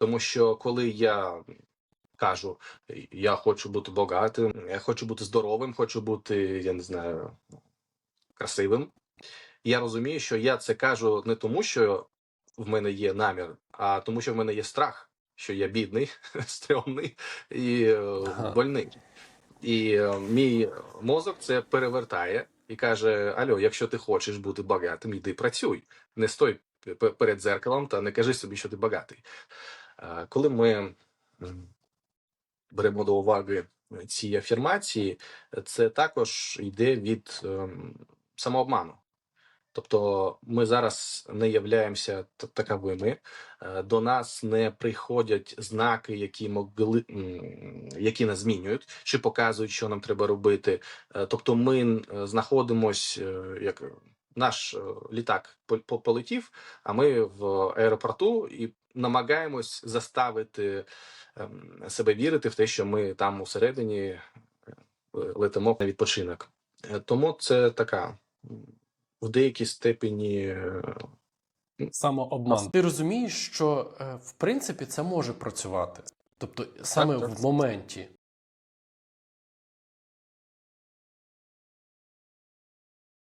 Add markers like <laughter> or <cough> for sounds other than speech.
Тому що коли я кажу, я хочу бути багатим, я хочу бути здоровим, хочу бути, я не знаю, красивим. Я розумію, що я це кажу не тому, що в мене є намір, а тому, що в мене є страх, що я бідний, <laughs> стрьомний і е, Ага. больний. І е, мій мозок це перевертає і каже: Альо, якщо ти хочеш бути багатим, іди працюй. Не стой перед дзеркалом та не кажи собі, що ти багатий. Коли ми беремо до уваги ці афірмації, це також йде від ем, самообману. Тобто ми зараз не являємося таковими, е, до нас не приходять знаки, які могли які нас змінюють, чи показують, що нам треба робити. Е, Тобто, ми знаходимось, е, як наш е, літак по- по- полетів, а ми в аеропорту і намагаємось заставити ем, себе вірити в те, що ми там усередині е, летимо на відпочинок. Тому це така в деякій степені е, Самообман. Ти розумієш, що е, в принципі це може працювати. Тобто саме так. в моменті.